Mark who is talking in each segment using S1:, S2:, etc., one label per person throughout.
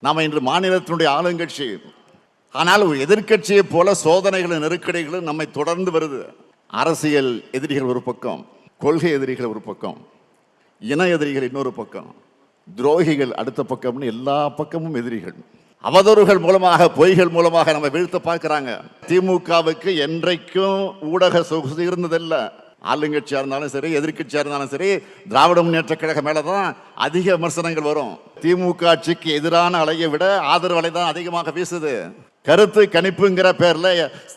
S1: நாம் இன்று மாநிலத்தினுடைய ஆளுங்கட்சி ஆனால் எதிர்கட்சியை எதிர்க்கட்சியைப் போல சோதனைகளும் நெருக்கடிகளும் நம்மை தொடர்ந்து வருது. அரசியல் எதிரிகள் ஒரு பக்கம் கொள்கை எதிரிகள் ஒரு பக்கம் இன எதிரிகள் இன்னொரு பக்கம் துரோகிகள் அடுத்த பக்கம்னு எல்லா பக்கமும் எதிரிகள். அவதூறுகள் மூலமாக பொய்கள் மூலமாக நம்ம வீழ்த்த பார்க்குறாங்க. திமுகவுக்கு என்றைக்கும் ஊடக சொகுசு இருந்ததில்லை. ஆளுங்கட்சியாக இருந்தாலும் சரி எதிர்கட்சியாக இருந்தாலும் சரி திராவிட முன்னேற்ற கழகம் மேலதான் அதிக விமர்சனங்கள் வரும். திமுக ஆட்சிக்கு எதிரான அலையை விட ஆதரவு அலை தான் அதிகமாக வீசுது. கருத்து கணிப்புங்கிற பேரில்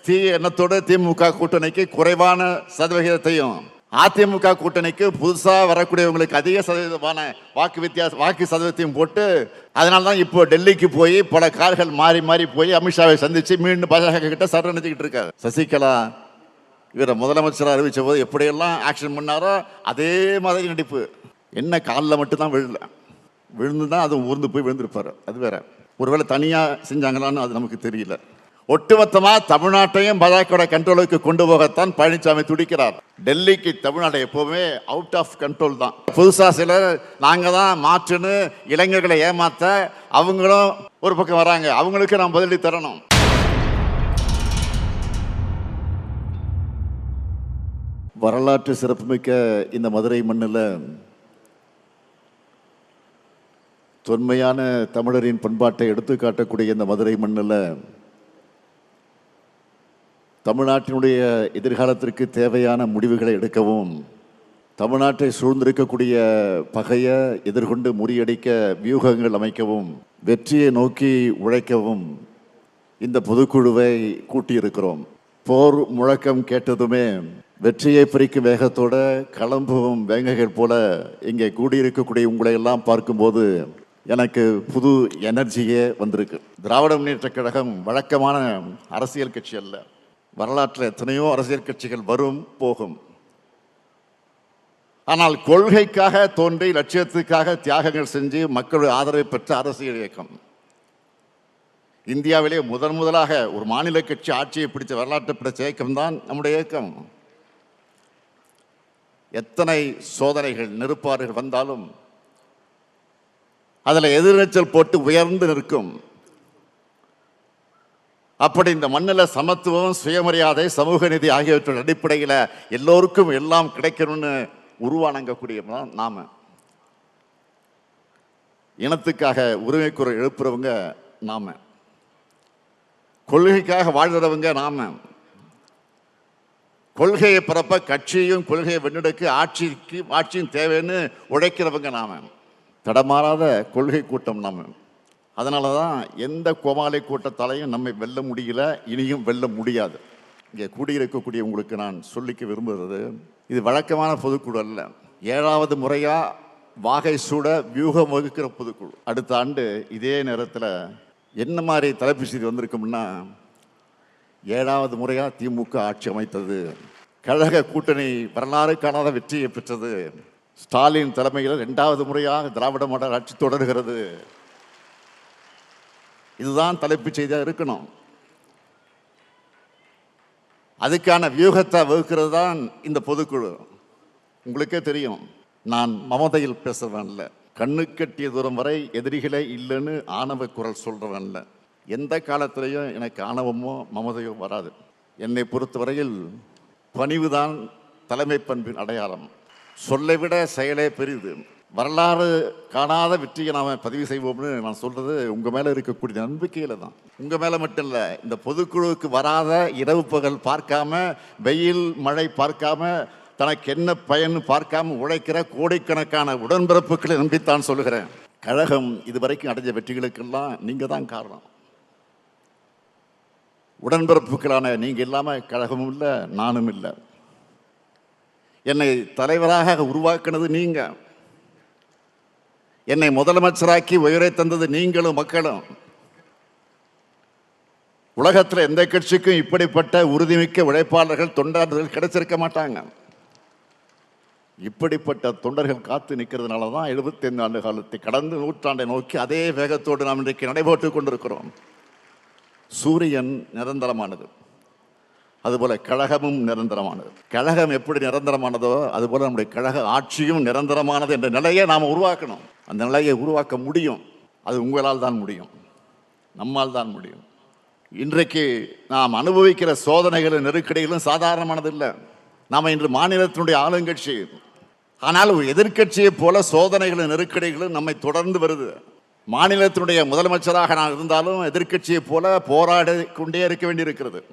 S1: தீ எண்ணத்தோடு திமுக கூட்டணிக்கு குறைவான சதவிகிதத்தையும் அதிமுக கூட்டணிக்கு புதுசாக வரக்கூடியவங்களுக்கு அதிக சதவீதமான வாக்கு வித்தியாச வாக்கு சதவீதத்தையும் போட்டு அதனால தான் இப்போ டெல்லிக்கு போய் பல கார்கள் மாறி மாறி போய் அமித்ஷாவை சந்திச்சு மீண்டும் பாஜக கிட்ட சரணடைஞ்சுக்கிட்டு இருக்காரு. சசிகலா இவரை முதலமைச்சராக அறிவித்த போது எப்படியெல்லாம் ஆக்ஷன் பண்ணாரோ அதே மாதிரி நடிப்பு. என்ன காலில் மட்டும்தான் விழல. விழுந்து தான் அது ஊர்ந்து போய் விழுந்திருப்பார். அது வேற. ஒருவேளை தனியாக செஞ்சாங்களான்னு அது நமக்கு தெரியல. ஒட்டுமொத்தமாக தமிழ்நாட்டையும் பாஜக கண்ட்ரோலுக்கு கொண்டு போகத்தான் பழனிசாமி துடிக்கிறார். டெல்லிக்கு தமிழ்நாடு எப்போவுமே அவுட் ஆஃப் கண்ட்ரோல் தான். புதுசாக சிலர் நாங்கள் தான் மாற்றுன்னு இளைஞர்களை ஏமாற்ற அவங்களும் ஒரு பக்கம் வராங்க. அவங்களுக்கு நாம் பதிலடி தரணும். வரலாற்று சிறப்புமிக்க இந்த மதுரை மண்ணில் தொன்மையான தமிழரின் பண்பாட்டை எடுத்துக்காட்டக்கூடிய இந்த மதுரை மண்ணில் தமிழ்நாட்டினுடைய எதிர்காலத்திற்கு தேவையான முடிவுகளை எடுக்கவும் தமிழ்நாட்டை சூழ்ந்திருக்கக்கூடிய பகையை எதிர்கொண்டு முறியடிக்க வியூகங்கள் அமைக்கவும் வெற்றியை நோக்கி உழைக்கவும் இந்த பொதுக்குழுவை கூட்டியிருக்கிறோம். போர் முழக்கம் கேட்டதுமே வெற்றியை பறிக்கும் வேகத்தோட களம்பும் வேங்கைகள் போல இங்கே கூடியிருக்கக்கூடிய உங்களை எல்லாம் பார்க்கும்போது எனக்கு புது எனர்ஜியே வந்திருக்கு. திராவிட முன்னேற்ற கழகம் வழக்கமான அரசியல் கட்சி அல்ல. வரலாற்றில் எத்தனையோ அரசியல் கட்சிகள் வரும் போகும். ஆனால் கொள்கைக்காக தோன்றி லட்சியத்துக்காக தியாகங்கள் செஞ்சு மக்களுடைய ஆதரவை பெற்ற அரசியல் இயக்கம். இந்தியாவிலே முதன் முதலாக ஒரு மாநில கட்சி ஆட்சியை பிடித்த வரலாற்று பிடிச்ச இயக்கம் தான் நம்முடைய இயக்கம். எத்தனை சோதனைகள் நெருப்பாறுகள் வந்தாலும் அதில் எதிர்நீச்சல் போட்டு உயர்ந்து நிற்கும். அப்படி இந்த மண்ணில் சமத்துவம் சுயமரியாதை சமூக நீதி ஆகியவற்றின் அடிப்படையில் எல்லோருக்கும் எல்லாம் கிடைக்கணும்னு உருவானங்கக்கூடியவங்க தான் நாம. இனத்துக்காக உரிமை குரல் எழுப்புறவங்க நாம. கொள்கைக்காக வாழ்கிறவங்க நாம. கொள்கையை பிறப்ப கட்சியும் கொள்கையை வெண்ணெடுக்க ஆட்சிக்கு ஆட்சியும் தேவைன்னு உழைக்கிறவங்க நாம. தடமாறாத கொள்கை கூட்டம் நாம. அதனால தான் எந்த கோமாளி கூட்டத்தாலையும் நம்மை வெல்ல முடியல இனியும் வெல்ல முடியாது. இங்கே கூடியிருக்கக்கூடிய உங்களுக்கு நான் சொல்லிக்க விரும்புகிறது இது வழக்கமான பொதுக்குழு அல்ல. ஏழாவது முறையாக வாகை சூட வியூகம் வகுக்கிற பொதுக்குழு. அடுத்த ஆண்டு இதே நேரத்தில் என்ன மாதிரி தலைப்பு செய்தி வந்திருக்கும்னா ஏழாவது முறையாக திமுக ஆட்சி அமைத்தது. கழக கூட்டணி வரலாறு காணாத வெற்றியை பெற்றது. ஸ்டாலின் தலைமையில் இரண்டாவது முறையாக திராவிட மாடல் ஆட்சி தொடர்கிறது. இதுதான் தலைப்புச் செய்தியாக இருக்கணும். அதுக்கான வியூகத்தை வகுக்கிறது தான் இந்த பொதுக்குழு. உங்களுக்கே தெரியும். நான் மமதையில் பேசுறவன் இல்லை கண்ணு கட்டிய தூரம் வரை எதிரிகளே இல்லைன்னு ஆணவ குரல் சொல்றவன் இல்லை எந்த காலத்திலையும் எனக்கு ஆணவமோ மமதையோ வராது. என்னை பொறுத்தவரையில் பணிவுதான் தலைமை பண்பின் அடையாளம். சொல்லை விட செயலே பெரிது. வரலாறு காணாத வெற்றியை நாம் பதிவு செய்வோம்னு நான் சொல்கிறது உங்கள் மேலே இருக்கக்கூடிய நம்பிக்கையில் தான். உங்கள் மேலே மட்டும் இல்லை இந்த பொதுக்குழுவுக்கு வராத இரவு பகல் பார்க்காம வெயில் மழை பார்க்காம தனக்கு என்ன பயன் பார்க்காம உழைக்கிற கோடிக்கணக்கான உடன்பிறப்புகளை நம்பித்தான் சொல்லுகிறேன். கழகம் இதுவரைக்கும் அடைஞ்ச வெற்றிகளுக்கெல்லாம் நீங்கள் தான் காரணம். உடன்பிறப்புகளான நீங்க இல்லாம கழகமும் இல்லை நானும் இல்லை. என்னை தலைவராக உருவாக்குனது நீங்க. என்னை முதலமைச்சராக்கி உயிரை தந்தது நீங்களும் மக்களும். உலகத்தில் எந்த கட்சிக்கும் இப்படிப்பட்ட உறுதிமிக்க உழைப்பாளர்கள் தொண்டாளர்கள் கிடைச்சிருக்க மாட்டாங்க. இப்படிப்பட்ட தொண்டர்கள் காத்து நிற்கிறதுனால தான் எழுபத்தைந்து ஆண்டு காலத்தை கடந்து நூற்றாண்டை நோக்கி அதே வேகத்தோடு நாம் இன்றைக்கு நடைபோட்டு கொண்டிருக்கிறோம். சூரியன் நிரந்தரமானது. அதுபோல் கழகமும் நிரந்தரமானது. கழகம் எப்படி நிரந்தரமானதோ அதுபோல் நம்முடைய கழக ஆட்சியும் நிரந்தரமானது என்ற நிலையை நாம் உருவாக்கணும். அந்த நிலையை உருவாக்க முடியும். அது உங்களால் தான் முடியும். நம்மால் தான் முடியும். இன்றைக்கு நாம் அனுபவிக்கிற சோதனைகளும் நெருக்கடிகளும் சாதாரணமானதில்லை. நாம் இன்று மாநிலத்தினுடைய ஆளுங்கட்சி. ஆனால் எதிர்கட்சியைப் எதிர்க்கட்சியைப் போல சோதனைகளும் நெருக்கடிகளும் நம்மை தொடர்ந்து வருது. மாநிலத்தினுடைய முதலமைச்சராக நான் இருந்தாலும் எதிர்க்கட்சியைப் போல போராடி கொண்டே இருக்க வேண்டியிருக்கிறது.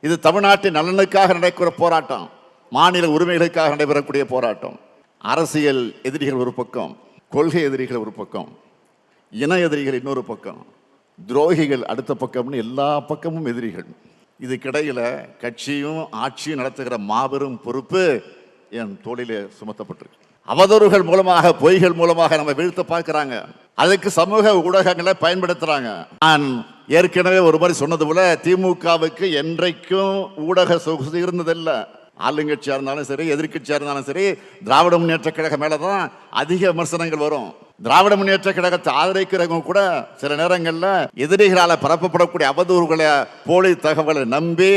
S1: இது தமிழ்நாட்டின் நலனுக்காக நடக்கிற போராட்டம். மாநில உரிமைகளுக்காக நடைபெறக்கூடிய போராட்டம். அரசியல் எதிரிகள் ஒரு பக்கம் கொள்கை எதிரிகள் ஒரு பக்கம் இன எதிரிகள் இன்னொரு பக்கம் துரோகிகள் அடுத்த பக்கம்னு எல்லா பக்கமும் எதிரிகள். இதுக்கிடையில் கட்சியும் ஆட்சியும் நடத்துகிற மாபெரும் பொறுப்பு என் தோளிலே சுமத்தப்பட்டிருக்கு. அவதூறுகள் மூலமாக பொய்கள் மூலமாக நம்ம வீழ்த்த பார்க்குறாங்க. அதுக்கு சமூக ஊடகங்களை பயன்படுத்துறாங்க. நான் ஏற்கனவே ஒரு மாதிரி சொன்னது போல திமுகவுக்கு என்றைக்கும் ஊடக சொகுசு இருந்ததில்லை. ஆளுங்கட்சியாக இருந்தாலும் சரி எதிர்கட்சியாக இருந்தாலும் சரி திராவிட முன்னேற்ற கழகம் மேலே தான் அதிக விமர்சனங்கள் வரும். திராவிட முன்னேற்ற கழகத்தை ஆதரிக்கிறவங்க கூட சில நேரங்களில் எதிரிகளால் பரப்பப்படக்கூடிய அவதூறுகளை போலி தகவலை நம்பி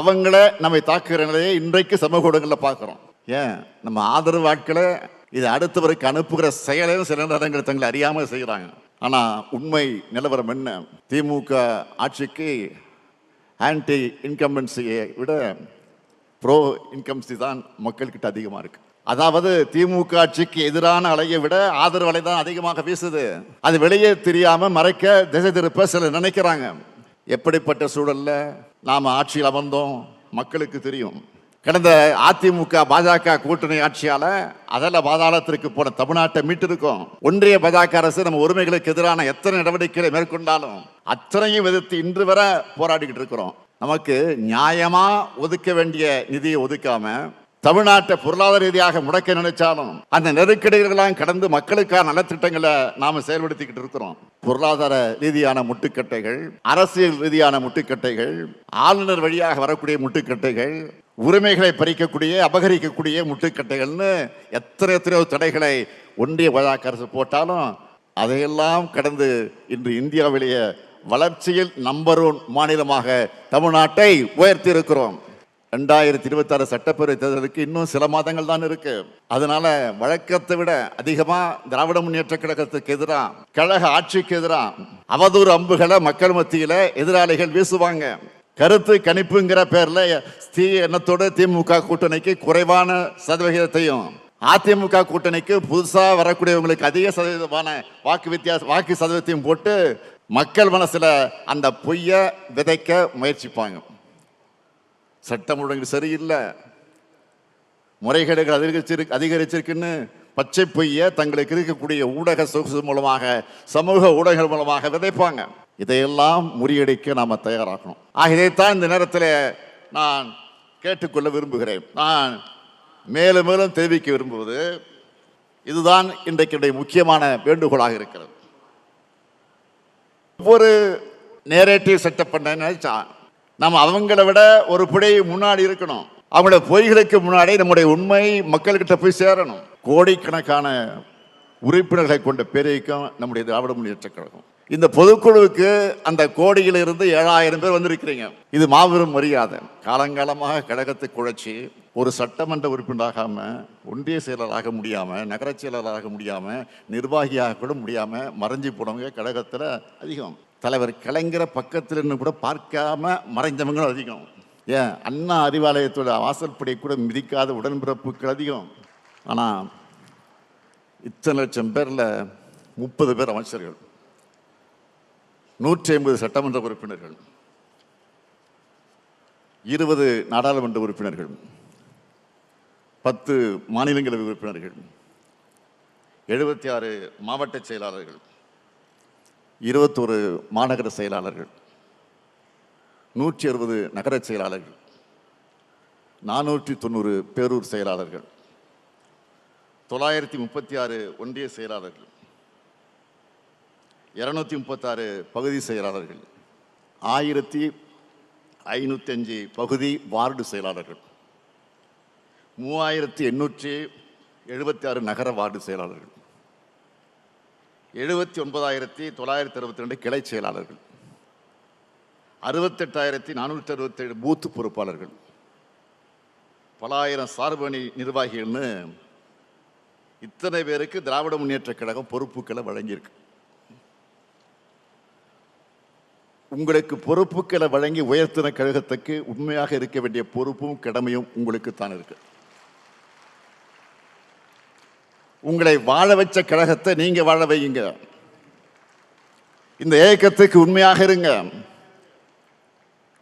S1: அவங்கள நம்மை தாக்குகிற நிலையை இன்றைக்கு சமூக ஊடகங்களில் பார்க்குறோம். ஏன்? நம்ம ஆதரவு ஆட்களை இது அடுத்தவருக்கு அனுப்புகிற செயலையும் சில நேரங்கள் தங்களை அறியாமல் செய்கிறாங்க. ஆனால் உண்மை நிலவரம் என்ன? திமுக ஆட்சிக்கு ஆன்டி இன்கம்பன்சியை விட ப்ரோ இன்கம்சி தான் மக்கள்கிட்ட அதிகமாக இருக்கு. அதாவது திமுக ஆட்சிக்கு எதிரான அலையை விட ஆதரவு அலை தான் அதிகமாக வீசுது. அது வெளியே தெரியாமல் மறைக்க திசை திருப்ப சிலர் நினைக்கிறாங்க. எப்படிப்பட்ட சூழலில் நாம் ஆட்சியில் அமர்ந்தோம்? மக்களுக்கு தெரியும். கடந்த அதிமுக பாஜக கூட்டணி ஆட்சியால அதல பாதாளத்திற்கு போன தமிழ்நாட்டை மீட்டிருக்கோம். ஒன்றிய பாஜக அரசு நம்ம உரிமைகளுக்கு எதிரான எத்தனை நடவடிக்கைகளை மேற்கொண்டாலும் அத்தனையும் எதிர்த்து இன்று வரை போராடிக்கிட்டு இருக்கிறோம். நமக்கு நியாயமா ஒதுக்க வேண்டிய நிதியை ஒதுக்காம தமிழ்நாட்டை பொருளாதார ரீதியாக முடக்க நினைச்சாலும் அந்த நெருக்கடிகளெல்லாம் கடந்து மக்களுக்கான நலத்திட்டங்களை நாம செயல்படுத்திக்கிட்டு இருக்கிறோம். பொருளாதார ரீதியான முட்டுக்கட்டைகள் அரசியல் ரீதியான முட்டுக்கட்டைகள் ஆளுநர் வழியாக வரக்கூடிய முட்டுக்கட்டைகள் உரிமைகளை பறிக்கக்கூடிய அபகரிக்கக்கூடிய முட்டுக்கட்டைகள்னு எத்தனை எத்தனையோ தடைகளை ஒன்றிய பாஜக அரசு போட்டாலும் அதையெல்லாம் கடந்து இன்று இந்தியாவிலேயே வளர்ச்சியில் நம்பர் ஒன் மாநிலமாக தமிழ்நாட்டை உயர்த்தி இருக்கிறோம் ரெண்டாயிரத்தி இருபத்தாறு சட்டப்பேரவை தேர்தலுக்கு இன்னும் சில மாதங்கள் தான் இருக்கு. அதனால வழக்கத்தை விட அதிகமா திராவிட முன்னேற்ற கழகத்துக்கு எதிராக கழக ஆட்சிக்கு எதிராக அவதூறு அம்புகளை மக்கள் மத்தியில எதிராளிகள் வீசுவாங்க. கருத்து கணிப்புங்கிற பேர்ல தீ எண்ணத்தோடு திமுக கூட்டணிக்கு குறைவான சதவிகிதத்தையும் அதிமுக கூட்டணிக்கு புதுசா வரக்கூடியவங்களுக்கு அதிக சதவீதமான வாக்கு வித்தியாச வாக்கு சதவீதத்தையும் போட்டு மக்கள் மனசுல அந்த பொய்ய விதைக்க முயற்சிப்பாங்க. சட்டம் ஒழுங்கு சரியில்லை. முறைகேடுகள் அதிகரிச்சிருக்கு அதிகரிச்சிருக்குன்னு பச்சை பொய்ய தங்களுக்கு இருக்கக்கூடிய ஊடக சொகுசு மூலமாக சமூக ஊடகங்கள் மூலமாக விதைப்பாங்க. இதையெல்லாம் முறியடிக்க நாம் தயாராகணும். ஆக இதைத்தான் இந்த நேரத்தில் நான் கேட்டுக்கொள்ள விரும்புகிறேன். நான் மேலும் மேலும் தெரிவிக்க விரும்புவது இதுதான் இன்றைக்கு முக்கியமான வேண்டுகோளாக இருக்கிறது. ஒவ்வொரு நேரேட்டிவ் செட்டப் பண்ண நினைச்சா நம்ம அவங்கள விட ஒரு பிழை முன்னாடி இருக்கணும். அவங்களோட பொய்களுக்கு முன்னாடி நம்முடைய உண்மை மக்கள்கிட்ட போய் சேரணும். கோடிக்கணக்கான உறுப்பினர்களை கொண்ட பேரைக்கும் நம்முடைய திராவிட முன்னேற்ற கழகம். இந்த பொதுக்குழுவுக்கு அந்த கோடியிலிருந்து ஏழாயிரம் பேர் வந்திருக்கிறீங்க. இது மாபெரும் மரியாதை. காலங்காலமாக கழகத்தை குழைச்சி ஒரு சட்டமன்ற உறுப்பினராகாம ஒன்றிய செயலராக முடியாமல் நகரச் செயலராக முடியாமல் நிர்வாகியாக கூட முடியாமல் மறைஞ்சு போனவங்க கழகத்தில் அதிகம். தலைவர் கலைஞரை பக்கத்தில் இருந்து கூட பார்க்காம மறைஞ்சவங்களும் அதிகம். ஏன்? அண்ணா அறிவாலயத்தோட வாசல்படி கூட மிதிக்காத உடன்பிறப்புகள் அதிகம். ஆனால் இத்தனை லட்சம் பேரில் முப்பது பேர் அமைச்சர்கள். நூற்றி ஐம்பது சட்டமன்ற உறுப்பினர்கள் இருபது நாடாளுமன்ற உறுப்பினர்கள் பத்து மாநிலங்களவை உறுப்பினர்கள் எழுபத்தி ஆறு மாவட்ட செயலாளர்கள் இருபத்தோரு மாநகர செயலாளர்கள் நூற்றி அறுபது நகர செயலாளர்கள் நானூற்றி தொண்ணூறு பேரூர் செயலாளர்கள் தொள்ளாயிரத்தி முப்பத்தி ஆறு ஒன்றிய செயலாளர்கள் இரநூத்தி முப்பத்தாறு பகுதி செயலாளர்கள் ஆயிரத்தி ஐநூற்றஞ்சு பகுதி வார்டு செயலாளர்கள் மூவாயிரத்தி எண்ணூற்றி எழுபத்தி ஆறு நகர வார்டு செயலாளர்கள் எழுபத்தி ஒன்பதாயிரத்தி தொள்ளாயிரத்தி அறுபத்தி ரெண்டு கிளை செயலாளர்கள் அறுபத்தெட்டாயிரத்தி நானூற்றி அறுபத்தேழு பூத்து பொறுப்பாளர்கள் பலாயிரம் சார்பணி நிர்வாகிகள்னு இத்தனை பேருக்கு திராவிட முன்னேற்ற கழகம் பொறுப்புகளை வழங்கியிருக்கு. உங்களுக்கு பொறுப்புகளை வழங்கி உயர்த்தின கழகத்துக்கு உண்மையாக இருக்க வேண்டிய பொறுப்பும் கடமையும் உங்களுக்கு தான் இருக்கு. உங்களை வாழ வச்ச கழகத்தை நீங்க வாழ வையுங்க. இந்த இயக்கத்துக்கு உண்மையாக இருங்க.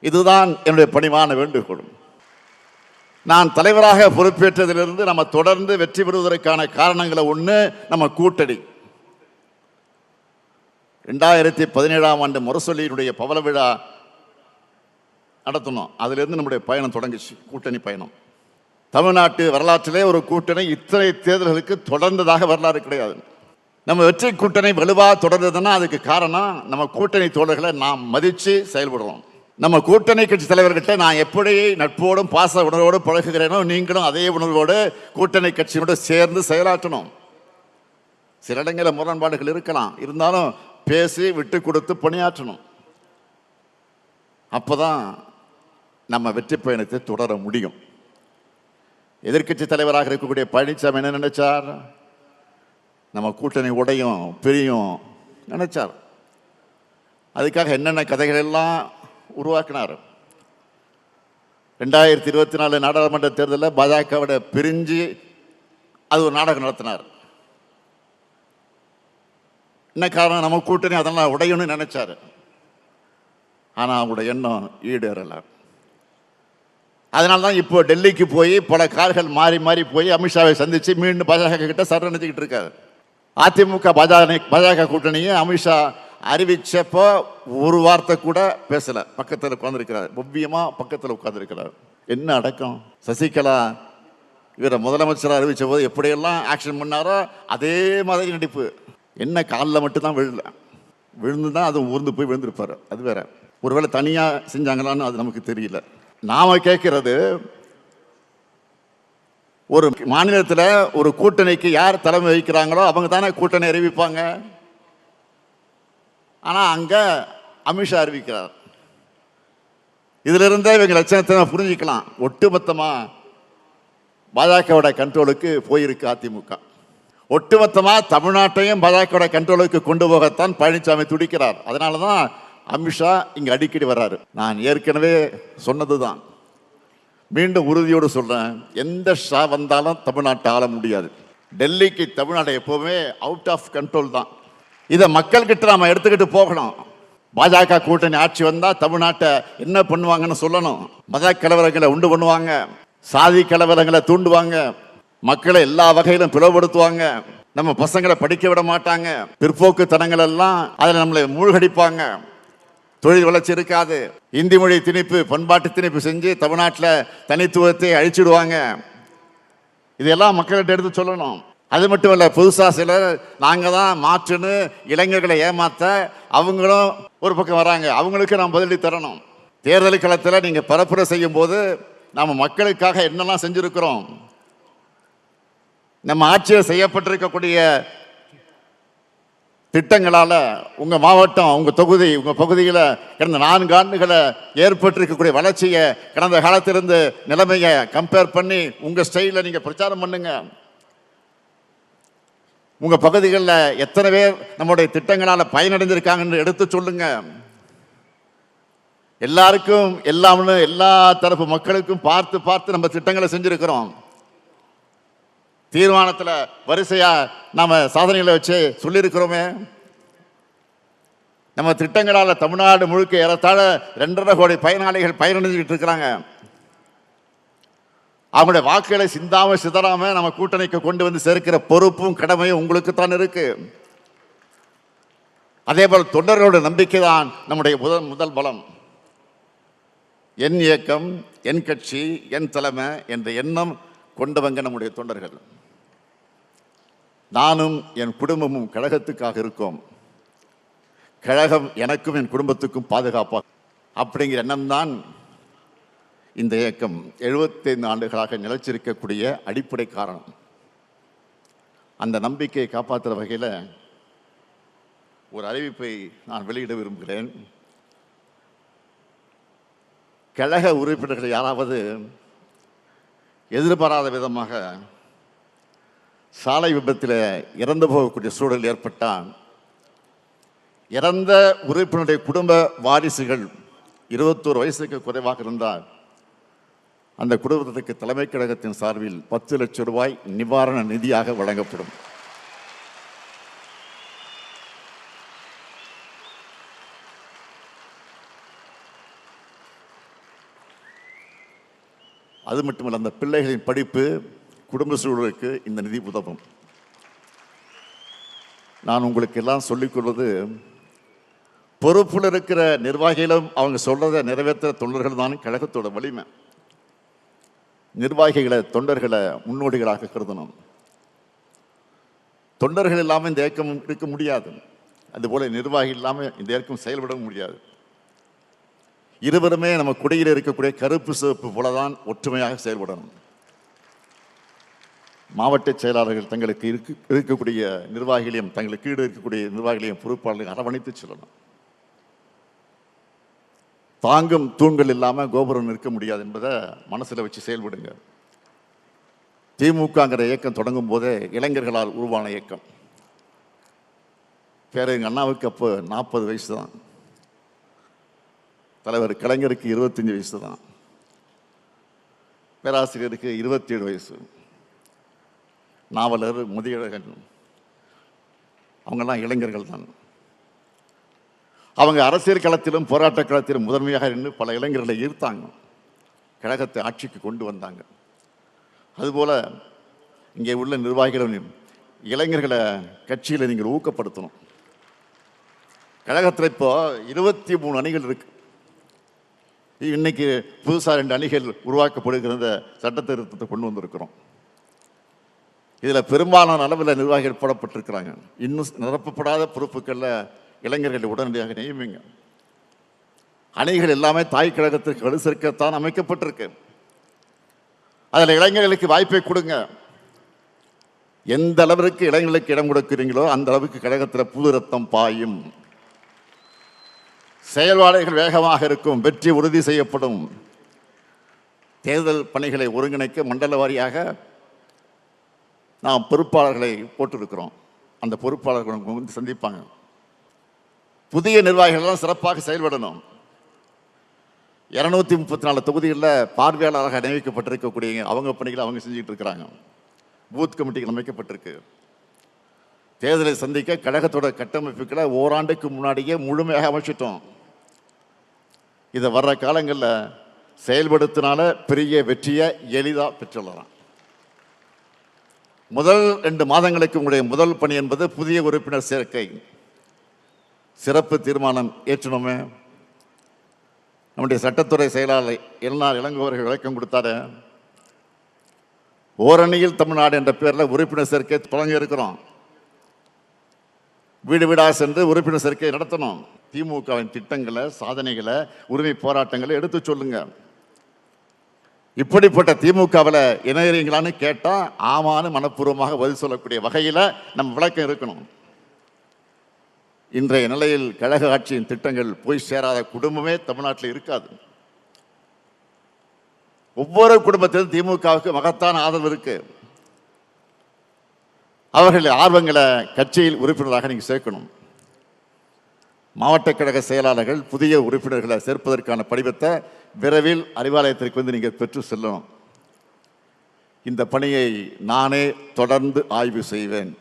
S1: இதுதான் என்னுடைய பணிவான வேண்டுகோள். நான் தலைவராக பொறுப்பேற்றதிலிருந்து நம்ம தொடர்ந்து வெற்றி பெறுவதற்கான காரணங்களை ஒன்று நம்ம கூட்டணி. ரெண்டாயிரத்தி பதினேழாம் ஆண்டு முரசொலியினுடைய பவள விழா நடத்தணும் அதிலிருந்து நம்முடைய பயணம் தொடங்குச்சு கூட்டணி பயணம். தமிழ்நாட்டு வரலாற்றிலே ஒரு கூட்டணி இத்தனை தேர்தல்களுக்கு தொடர்ந்ததாக வரலாறு கிடையாது. நம்ம வெற்றி கூட்டணி வலுவாக தொடர்ந்ததுன்னா அதுக்கு காரணம் நம்ம கூட்டணி தோழர்களை நாம் மதித்து செயல்படுறோம். நம்ம கூட்டணி கட்சி தலைவர்கிட்ட நான் எப்படி நட்போடும் பாச உணர்வோடு பழகுகிறேனோ நீங்களும் அதே உணர்வோடு கூட்டணி கட்சியோடு சேர்ந்து செயலாற்றணும். சில இடங்களில் முரண்பாடுகள் இருக்கலாம். இருந்தாலும் பேசி விட்டு கொடுத்து பணியாற்றணும். அப்பதான் நம்ம வெற்றி பயணத்தை தொடர முடியும். எதிர்க்கட்சி தலைவராக இருக்கக்கூடிய பழனிசாமி என்ன நினைச்சார்? நம்ம கூட்டணி உடையும் பிரியும் நினைச்சார். அதுக்காக என்னென்ன கதைகள் எல்லாம் உருவாக்கினார்? ரெண்டாயிரத்தி இருபத்தி நாலு நாடாளுமன்ற தேர்தலில் பாஜகவோட பிரிஞ்சு அது ஒரு நாடகம் நடத்தினார். என்ன காரணம்? நம்ம கூட்டணி அதெல்லாம் உடையணும்னு நினைச்சாரு. ஆனால் அவங்களோட எண்ணம் ஈடேறலை. அதனால தான் இப்போ டெல்லிக்கு போய் பல கார்கள் மாறி மாறி போய் அமித்ஷாவை சந்தித்து மீண்டும் பாஜக கிட்ட சரணடைஞ்சிக்கிட்டு இருக்காரு. அதிமுக பாஜக பாஜக கூட்டணியை அமித்ஷா அறிவிச்சப்போ ஒரு வார்த்தை கூட பேசலை. பக்கத்தில் உட்காந்துருக்கிறார் ஒவ்வியமாக பக்கத்தில் உட்காந்துருக்கிறார் என்ன அடக்கம்? சசிகலா இவரை முதலமைச்சராக அறிவித்த போது எப்படியெல்லாம் ஆக்ஷன் பண்ணாரோ அதே மாதிரி நடிப்பு. என்ன காலில் மட்டும்தான் விழல விழுந்து தான் அது ஊர்ந்து போய் விழுந்திருப்பார். அது வேற. ஒருவேளை தனியாக செஞ்சாங்களான்னு அது நமக்கு தெரியல. நாம் கேட்கறது ஒரு மாநிலத்தில் ஒரு கூட்டணிக்கு யார் தலைமை வகிக்கிறாங்களோ அவங்க தானே கூட்டணி அறிவிப்பாங்க. ஆனால் அங்கே அமித்ஷா அறிவிக்கிறார். இதுல இருந்தே இவங்க லட்சணத்தை புரிஞ்சிக்கலாம். ஒட்டுமொத்தமாக பாஜகவோட கண்ட்ரோலுக்கு போயிருக்கு அதிமுக. ஒட்டுமொத்தமாக தமிழ்நாட்டையும் பாஜகவோட கண்ட்ரோலுக்கு கொண்டு போகத்தான் பழனிசாமி துடிக்கிறார். அதனால தான் அமித்ஷா இங்கே அடிக்கடி வர்றாரு. நான் ஏற்கனவே சொன்னது தான் மீண்டும் உறுதியோடு சொல்கிறேன் எந்த ஷா வந்தாலும் தமிழ்நாட்டை ஆள முடியாது. டெல்லிக்கு தமிழ்நாடு எப்போவுமே அவுட் ஆஃப் கண்ட்ரோல் தான். இதை மக்கள்கிட்ட நம்ம எடுத்துக்கிட்டு போகணும். பாஜக கூட்டணி ஆட்சி வந்தால் தமிழ்நாட்டை என்ன பண்ணுவாங்கன்னு சொல்லணும். மத கலவரங்களை உண்டு பண்ணுவாங்க. சாதி கலவரங்களை தூண்டுவாங்க. மக்களை எல்லா வகையிலும் பிளவுபடுத்துவாங்க. நம்ம பசங்களை படிக்க விட மாட்டாங்க. பிற்போக்கு தனங்கள் எல்லாம் அதில் நம்மளை மூழ்கடிப்பாங்க. தொழில் வளர்ச்சி இருக்காது. இந்தி மொழி திணிப்பு பண்பாட்டு திணிப்பு செஞ்சு தமிழ்நாட்டில் தனித்துவத்தை அழிச்சிடுவாங்க. இதெல்லாம் மக்கள்கிட்ட எடுத்து சொல்லணும். அது மட்டும் இல்லை புதுசாக சிலர் நாங்கள் தான் மாற்றுன்னு இளைஞர்களை ஏமாற்ற அவங்களும் ஒரு பக்கம் வராங்க. அவங்களுக்கு நாம் பதிலடி தரணும். தேர்தல் களத்தில் நீங்கள் பரப்புரை செய்யும் போது நாம் மக்களுக்காக என்னெல்லாம் செஞ்சுருக்கிறோம்? நம்ம ஆட்சியில் செய்யப்பட்டிருக்கக்கூடிய திட்டங்களால் உங்கள் மாவட்டம் உங்கள் தொகுதி உங்கள் பகுதியில் கடந்த நான்கு ஆண்டுகளை ஏற்பட்டிருக்கக்கூடிய வளர்ச்சியை கடந்த காலத்திலிருந்து நிலைமையை கம்பேர் பண்ணி உங்கள் ஸ்டைலில் நீங்கள் பிரச்சாரம் பண்ணுங்க. உங்கள் பகுதிகளில் எத்தனை பேர் நம்முடைய திட்டங்களால் பயனடைந்திருக்காங்கன்னு எடுத்து சொல்லுங்க. எல்லாருக்கும் எல்லாம்னு எல்லா தரப்பு மக்களுக்கும் பார்த்து பார்த்து நம்ம திட்டங்களை செஞ்சுருக்கிறோம். தீர்மானத்தில் வரிசையாக நாம் சாதனைகளை வச்சு சொல்லியிருக்கிறோமே. நம்ம திட்டங்களால் தமிழ்நாடு முழுக்க ஏறத்தாழ ரெண்டரை கோடி பயனாளிகள் பயனடைஞ்சிக்கிட்டு இருக்கிறாங்க. அவங்களுடைய வாக்குகளை சிந்தாமல் சிதறாமல் நம்ம கூட்டணிக்கு கொண்டு வந்து சேர்க்கிற பொறுப்பும் கடமையும் உங்களுக்கு தான் இருக்கு. அதே போல் தொண்டர்களோட நம்பிக்கை தான் நம்முடைய முதல் முதல் பலம். என் இயக்கம் என் கட்சி என் தலைமை என்ற எண்ணம் கொண்டவங்க நம்முடைய தொண்டர்கள். நானும் என் குடும்பமும் கழகத்துக்காக இருக்கோம். கழகம் எனக்கும் என் குடும்பத்துக்கும் பாதுகாப்பாக அப்படிங்கிற எண்ணம் தான் இந்த இயக்கம் எழுபத்தைந்து ஆண்டுகளாக நிலைச்சிருக்கக்கூடிய அடிப்படை காரணம். அந்த நம்பிக்கையை காப்பாற்றுற வகையில் ஒரு அறிவிப்பை நான் வெளியிட விரும்புகிறேன். கழக உறுப்பினர்கள் யாராவது எதிர்பாராத விதமாக சாலை விபத்தில் இறந்து போகக்கூடிய சூழல் ஏற்பட்டால் இறந்த உறுப்பினருடைய குடும்ப வாரிசுகள் இருபத்தோரு வயசுக்கு குறைவாக இருந்தால் அந்த குடும்பத்திற்கு தலைமை கழகத்தின் சார்பில் பத்து லட்சம் ரூபாய் நிவாரண நிதியாக வழங்கப்படும். அது மட்டுமல்ல அந்த பிள்ளைகளின் படிப்பு குடும்ப சூழலுக்கு இந்த நிதி உதவும். நான் உங்களுக்கு எல்லாம் சொல்லிக் கொள்வது பொறுப்பில் இருக்கிற நிர்வாகிகளும் அவங்க சொல்கிறத நிறைவேற்ற தொண்டர்கள் தான் கழகத்தோட வலிமை. நிர்வாகிகளை தொண்டர்களை முன்னோடிகளாக கருதணும். தொண்டர்கள் இல்லாமல் இந்த இயக்கம் இருக்க முடியாது. அதுபோல நிர்வாகி இல்லாமல் இந்த இயக்கம் செயல்பட முடியாது. இருவருமே நம்ம குடையில் இருக்கக்கூடிய கருப்பு சிவப்பு போலதான் ஒற்றுமையாக செயல்படணும். மாவட்ட செயலாளர்கள் தங்களுக்கு இருக்கு இருக்கக்கூடிய நிர்வாகிகளையும் தங்களுக்கு ஈடு இருக்கக்கூடிய நிர்வாகிகளையும் பொறுப்பாளர்களையும் அரவணைத்து செல்லணும் தாங்கும் தூண்கள் இல்லாமல் கோபுரம் நிற்க முடியாது என்பதை மனசில் வச்சு செயல்படுங்க. திமுகங்கிற இயக்கம் தொடங்கும் போதே இளைஞர்களால் உருவான இயக்கம். பேர எங்கள் அண்ணாவுக்கு அப்போ நாற்பது வயசு தான் தலைவர் கலைஞருக்கு இருபத்தஞ்சி வயசு தான் பேராசிரியருக்கு இருபத்தேழு வயசு. நாவலர் முதியழகன். அவங்கெல்லாம் இளைஞர்கள் தான். அவங்க அரசியல் களத்திலும் போராட்ட களத்திலும் முதன்மையாக நின்று பல இளைஞர்களை ஈர்த்தாங்க. கழகத்தை ஆட்சிக்கு கொண்டு வந்தாங்க. அதுபோல் இங்கே உள்ள நிர்வாகிகளும் இளைஞர்களை கட்சியில் நீங்கள் ஊக்கப்படுத்தணும். கழகத்தில் இப்போ இருபத்தி மூணு அணிகள் இருக்கு. இன்னைக்கு புதுசாக ரெண்டு அணிகள் உருவாக்கப்படுகிற சட்டத்திருத்தத்தை சட்ட திருத்தத்தை கொண்டு வந்திருக்கிறோம். இதில் பெரும்பாலான அளவில் நிர்வாகிகள் போடப்பட்டிருக்கிறாங்க. இன்னும் நிரப்பப்படாத பொறுப்புகளில் இளைஞர்களை உடனடியாக நியமிங்க. அணிகள் எல்லாமே தாய் கழகத்திற்கு வலு சேர்க்கத்தான் அமைக்கப்பட்டிருக்கு. அதில் இளைஞர்களுக்கு வாய்ப்பை கொடுங்க. எந்த அளவிற்கு இளைஞர்களுக்கு இடம் கொடுக்கிறீங்களோ அந்த அளவுக்கு கழகத்தில் புது ரத்தம் பாயும். செயல்பாடுகள் வேகமாக இருக்கும் வெற்றி உறுதி செய்யப்படும். தேர்தல் பணிகளை ஒருங்கிணைக்க மண்டல வாரியாக நாம் பொறுப்பாளர்களை போட்டிருக்கிறோம். அந்த பொறுப்பாளர்கள் வந்து சந்திப்பாங்க. புதிய நிர்வாகிகள்லாம் சிறப்பாக செயல்படணும். இரநூத்தி முப்பத்தி நாலு தொகுதிகளில் பார்வையாளராக நியமிக்கப்பட்டிருக்கக்கூடிய அவங்க பணிகளை அவங்க செஞ்சுட்டு இருக்கிறாங்க பூத் கமிட்டிகள் அமைக்கப்பட்டிருக்கு. தேர்தலை சந்திக்க கழகத்தோட கட்டமைப்புகளை ஓராண்டுக்கு முன்னாடியே முழுமையாக அமைச்சிட்டோம். இதை வர்ற காலங்களில் செயல்படுத்தினால பெரிய வெற்றியை எளிதாக பெற்றுள்ளலாம். முதல் ரெண்டு மாதங்களுக்கு உங்களுடைய முதல் பணி என்பது புதிய உறுப்பினர் சேர்க்கை. சிறப்பு தீர்மானம் ஏற்றணுமே. நம்முடைய சட்டத்துறை செயலாளர் எல்நாள் இளங்கோவர்கள் விளக்கம் கொடுத்தாரு. ஓரணியில் தமிழ்நாடு என்ற பேரில் உறுப்பினர் சேர்க்கை தொடங்கி இருக்கிறோம். வீடு வீடாக சென்று உறுப்பினர் சேர்க்கை நடத்தணும். திமுகவின் திட்டங்களை சாதனைகளை உரிமை போராட்டங்களை எடுத்து சொல்லுங்கள் இப்படிப்பட்ட திமுகவில் இணையறீங்களான்னு கேட்டால் ஆமான்னு மனப்பூர்வமாக பதில் சொல்லக்கூடிய வகையில் நம்ம விளக்கம் இருக்கணும். இன்றைய நிலையில் கழக ஆட்சியின் திட்டங்கள் போய் சேராத குடும்பமே தமிழ்நாட்டில் இருக்காது. ஒவ்வொரு குடும்பத்திலும் திமுகவுக்கு மகத்தான ஆதரவு இருக்கு. அவர்கள் ஆர்வங்களை கட்சியில் உறுப்பினராக நீங்கள் சேர்க்கணும். மாவட்ட கழக செயலாளர்கள் புதிய உறுப்பினர்களை சேர்ப்பதற்கான படிவத்தை விரைவில் அறிவாலயத்திற்கு வந்து நீங்கள் பெற்று செல்லணும். இந்த பணியை நானே தொடர்ந்து ஆய்வு செய்வேன்.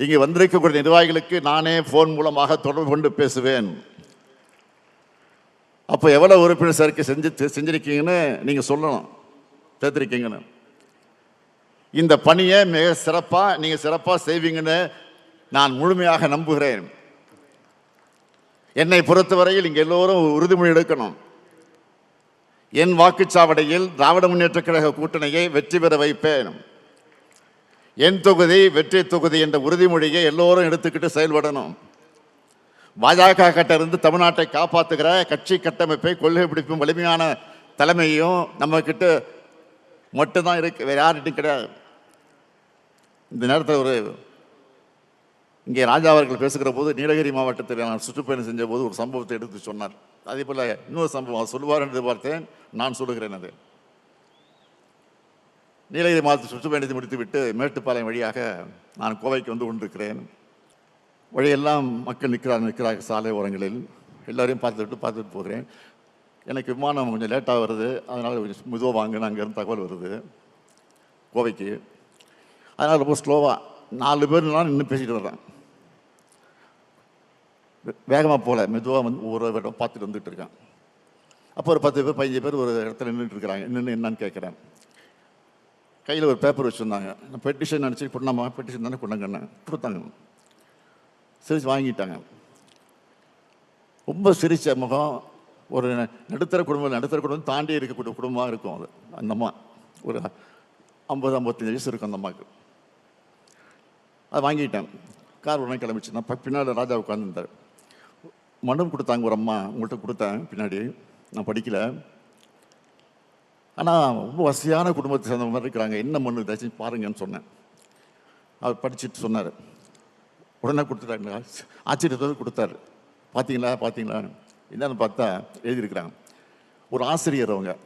S1: இங்கே வந்திருக்கக்கூடிய நிர்வாகிகளுக்கு நானே ஃபோன் மூலமாக தொடர்பு கொண்டு பேசுவேன். அப்போ எவ்வளோ உறுப்பினர் சேர்க்கை செஞ்சு செஞ்சிருக்கீங்கன்னு நீங்கள் சொல்லணும். சேர்த்துருக்கீங்கன்னு இந்த பணியை மிக சிறப்பாக நீங்கள் சிறப்பாக செய்வீங்கன்னு நான் முழுமையாக நம்புகிறேன். என்னை பொறுத்தவரையில் இங்கே எல்லோரும் உறுதிமொழி எடுக்கணும். என் வாக்குச்சாவடியில் திராவிட முன்னேற்ற கழக கூட்டணியை வெற்றி பெற வைப்பேன். என் தொகுதி வெற்றி தொகுதி என்ற உறுதிமொழியை எல்லோரும் எடுத்துக்கிட்டு செயல்படணும். பாஜக கிட்ட இருந்து தமிழ்நாட்டை காப்பாற்றுகிற கட்சி கட்டமைப்பை கொள்கை பிடிப்பும் வலிமையான தலைமையும் நம்ம கிட்ட மட்டும்தான் இருக்கு. வேறு யார்கிட்டையும் கிடையாது. இந்த நேரத்தில் ஒரு இங்கே ராஜா அவர்கள் பேசுகிற போது நீலகிரி மாவட்டத்தில் நான் சுற்றுப்பயணம் செஞ்ச போது ஒரு சம்பவத்தை எடுத்து சொன்னார். அதே போல் இன்னொரு சம்பவம் சொல்லுவார் என்று பார்த்தேன் நான் சொல்லுகிறேன் அது. நீலகிரி மாவட்டத்தில் சுற்றுப்பயணத்தை முடித்துவிட்டு மேட்டுப்பாளையம் வழியாக நான் கோவைக்கு வந்து கொண்டிருக்கிறேன். வழியெல்லாம் மக்கள் நிற்கிறார் நிற்கிறாங்க சாலை ஓரங்களில். எல்லோரையும் பார்த்துட்டு பார்த்துட்டு போகிறேன். எனக்கு விமானம் கொஞ்சம் லேட்டாக வருது. அதனால் கொஞ்சம் மெதுவாக வாங்கன்னு அங்கேருந்து தகவல் வருது. கோவைக்கு. அதனால் ரொம்ப ஸ்லோவாக நாலு பேர் நான் நின்று பேசிட்டு வர்றேன். வேகமாக போகல. மெதுவாக வந்து ஒவ்வொரு இடம் பார்த்துட்டு வந்துட்டு இருக்கான். அப்போ ஒரு பத்து பேர் பதினஞ்சு பேர் ஒரு இடத்துல நின்றுட்டு இருக்கிறாங்க. நின்று என்னன்னு கேட்குறேன். கையில் ஒரு பேப்பர் வச்சுருந்தாங்க. நான் பெட்டிஷன் நினச்சி பொண்ணாமா பெட்டிஷன் தானே கொண்டாங்கண்ணே கொடுத்தாங்க. சிரிச்சு வாங்கிட்டாங்க. ரொம்ப சிரித்த முகம். ஒரு நடுத்தர குடும்பம் நடுத்தர குடும்பம் தாண்டி இருக்கக்கூடிய குடும்பமாக இருக்கும் அது. அந்த அம்மா. ஒரு ஐம்பது ஐம்பத்தஞ்சு வயசு இருக்கும் அந்த அம்மாவுக்கு. அதை வாங்கிட்டேன். கார் உடனே கிளம்பிச்சு. நான் ப- பின்னாடி ராஜா உட்காந்துருந்தார் மண்டபம் கொடுத்தாங்க ஒரு அம்மா உங்கள்கிட்ட கொடுத்தேன் பின்னாடி. நான் படிக்கல. ஆனால் ரொம்ப வசதியான குடும்பத்தை சேர்ந்த மாதிரி இருக்கிறாங்க. என்ன மண்ணு ஏதாச்சும் பாருங்கன்னு சொன்னேன். அவர் படிச்சுட்டு சொன்னார். உடனே கொடுத்துட்டாங்க ஆச்சரியத்தோடு கொடுத்தாரு. பார்த்தீங்களா பார்த்தீங்களா என்னன்னு பார்த்தா எழுதியிருக்கிறாங்க. ஒரு ஆசிரியர் அவங்க.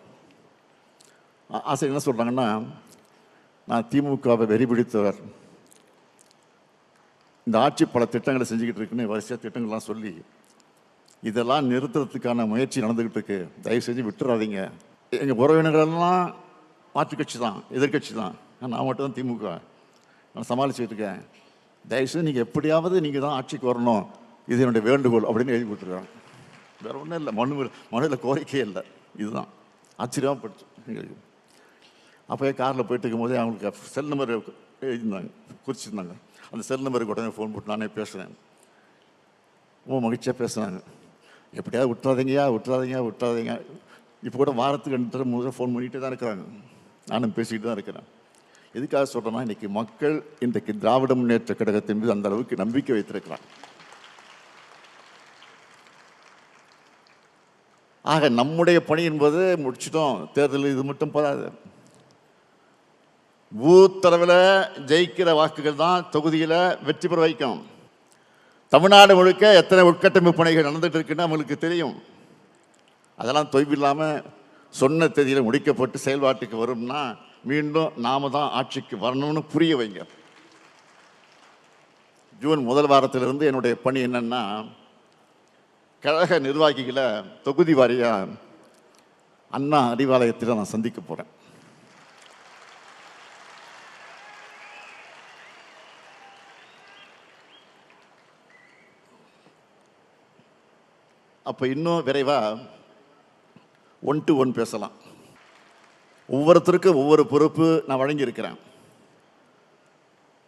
S1: ஆசிரியர் என்ன சொல்கிறாங்கன்னா நான் திமுகவை வெறி பிடித்தவர். இந்த ஆட்சி பல திட்டங்களை செஞ்சுக்கிட்டு இருக்குன்னு வரிசையாக திட்டங்கள்லாம் சொல்லி இதெல்லாம் நிறுத்துறதுக்கான முயற்சி நடந்துக்கிட்டு இருக்கு தயவு செஞ்சு விட்டுறாதீங்க. எங்கள் உறவினர்கள்லாம் மாற்று கட்சி தான் எதிர்க்கட்சி தான். நான் மட்டும் தான் திமுக. நான் சமாளிச்சுட்டு இருக்கேன் தயவுசெய்து நீங்கள் எப்படியாவது நீங்கள் தான் ஆட்சிக்கு வரணும். இது என்னுடைய வேண்டுகோள் அப்படின்னு எழுதி கொடுத்துருக்காங்க வேற ஒன்றும் இல்லை. மனு மனுவில் கோரிக்கையே இல்லை. இதுதான். ஆச்சரியமாக படிச்சு எங்களுக்கு அப்போயே காரில் போயிட்டு இருக்கும்போதே அவங்களுக்கு செல் நம்பர் எழுதியிருந்தாங்க. குறிச்சிருந்தாங்க. அந்த செல் நம்பருக்கு உடனே ஃபோன் போட்டு நானே பேசுகிறேன் ரொம்ப மகிழ்ச்சியாக பேசுனாங்க எப்படியாவது விட்டுறாதீங்கயா விட்டுறாதீங்க விட்டுறாதீங்க. இப்போ கூட வாரத்துக்கு ரெண்டு தடவை முதல்ல ஃபோன் பண்ணிகிட்டே தான் இருக்கிறாங்க. நானும் பேசிக்கிட்டு தான் இருக்கிறேன். எதுக்காக சொல்கிறேன்னா இன்றைக்கி மக்கள் இன்றைக்கு திராவிட முன்னேற்ற கழகத்தின் மீது அந்த அளவுக்கு நம்பிக்கை வைத்திருக்கிறாங்க. ஆக நம்முடைய பணி என்பது முடிச்சிட்டோம். தேர்தல் இது மட்டும் போதாது. ஊத்தளவில் ஜெயிக்கிற வாக்குகள் தான் தொகுதியில் வெற்றி பெற வைக்கும். தமிழ்நாடு முழுக்க எத்தனை உட்கட்டமைப்பு பணிகள் நடந்துட்டு இருக்குன்னு நம்மளுக்கு தெரியும். அதெல்லாம் தொய்வில்லாமல் சொன்ன தேதியில் முடிக்கப்பட்டு செயல்பாட்டுக்கு வரும்னா மீண்டும் நாம தான் ஆட்சிக்கு வரணும்னு புரிய வைங்க. ஜூன் முதல் வாரத்திலிருந்து என்னுடைய பணி என்னென்னா கழக நிர்வாகிகளை தொகுதி வாரியாக அண்ணா அறிவாலயத்தில் நான் சந்திக்க போகிறேன் அப்போ இன்னும் விரைவாக ஒன் டு ஒன் பேசலாம். ஒவ்வொருத்தருக்கும் ஒவ்வொரு பொறுப்பு நான் வழங்கியிருக்கிறேன்.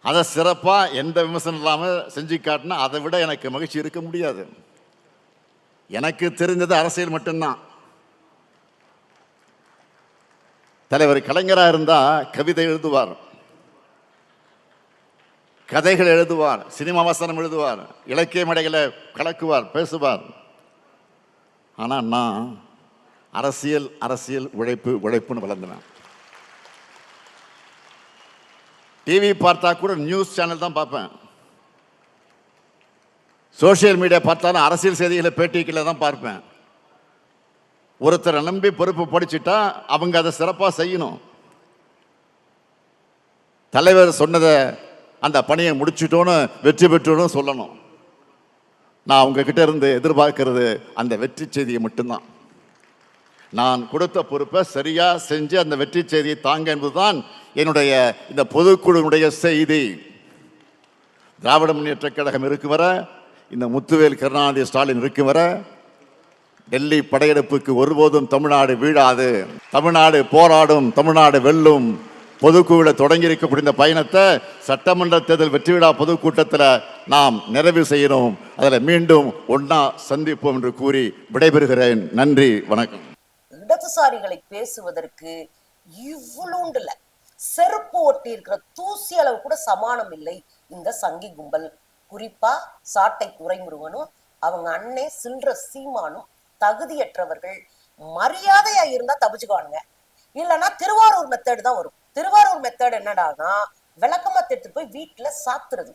S1: அதை சிறப்பாக எந்த விமர்சனம் இல்லாமல் செஞ்சு காட்டினா அதை விட எனக்கு மகிழ்ச்சி இருக்க முடியாது. எனக்கு தெரிஞ்சது அரசியல் மட்டும்தான். தலைவர் கலைஞராக இருந்தால் கவிதை எழுதுவார். கதைகள் எழுதுவார். சினிமா வசனம் எழுதுவார். இலக்கிய மேடைகளை கலக்குவார் பேசுவார். ஆனால் நான் அரசியல் அரசியல் உழைப்பு உழைப்புன்னு வளர்ந்தேன் டிவி பார்த்தா கூட நியூஸ் சேனல் தான் பார்ப்பேன். சோஷியல் மீடியா பார்த்தாலும் அரசியல் செய்திகளை பேட்டிகளை தான் பார்ப்பேன். ஒருத்தரை நம்பி பொறுப்பு படிச்சுட்டா அவங்க அதை சிறப்பாக செய்யணும். தலைவர் சொன்னதை அந்த பணியை முடிச்சிட்டோன்னு வெற்றி பெற்றோன்னு சொல்லணும். நான் உங்ககிட்ட இருந்து எதிர்பார்க்கிறது அந்த வெற்றி செய்தியை மட்டும்தான். நான் கொடுத்த பொறுப்பை சரியாக செஞ்சு அந்த வெற்றி செய்தியை தாங்க என்பதுதான் என்னுடைய இந்த பொதுக்குழுவினுடைய செய்தி. திராவிட முன்னேற்ற கழகம் இருக்கும் வர இந்த முத்துவேல் கருணாநிதி ஸ்டாலின் இருக்கும் வர டெல்லி படையெடுப்புக்கு ஒருபோதும் தமிழ்நாடு வீழாது. தமிழ்நாடு போராடும் தமிழ்நாடு வெல்லும். பொதுக்குழுவில் தொடங்கி இருக்கக்கூடிய இந்த பயணத்தை சட்டமன்ற தேர்தல் வெற்றி விழா பொதுக்கூட்டத்தில் நாம் நிறைவு செய்யணும் அதில் மீண்டும் ஒன்னா சந்திப்போம் என்று கூறி விடைபெறுகிறேன். நன்றி வணக்கம்.
S2: இடதுசாரிகளை பேசுவதற்கு இவ்வளோண்டுல செருப்பு ஒட்டி இருக்கிற தூசி அளவு கூட சமானம் இல்லை. இந்த சங்கி கும்பல். குறிப்பா சாட்டை துறைமுருகனும் அவங்க அண்ணே சில்ற சீமானும் தகுதியற்றவர்கள். மரியாதையா இருந்தா தப்பிச்சுக்குவானுங்க. இல்லைன்னா திருவாரூர் மெத்தேடு தான் வரும். திருவாரூர் மெத்தட் என்னடானா விளக்கமா எடுத்துட்டு போய் வீட்டுல சாத்துறது.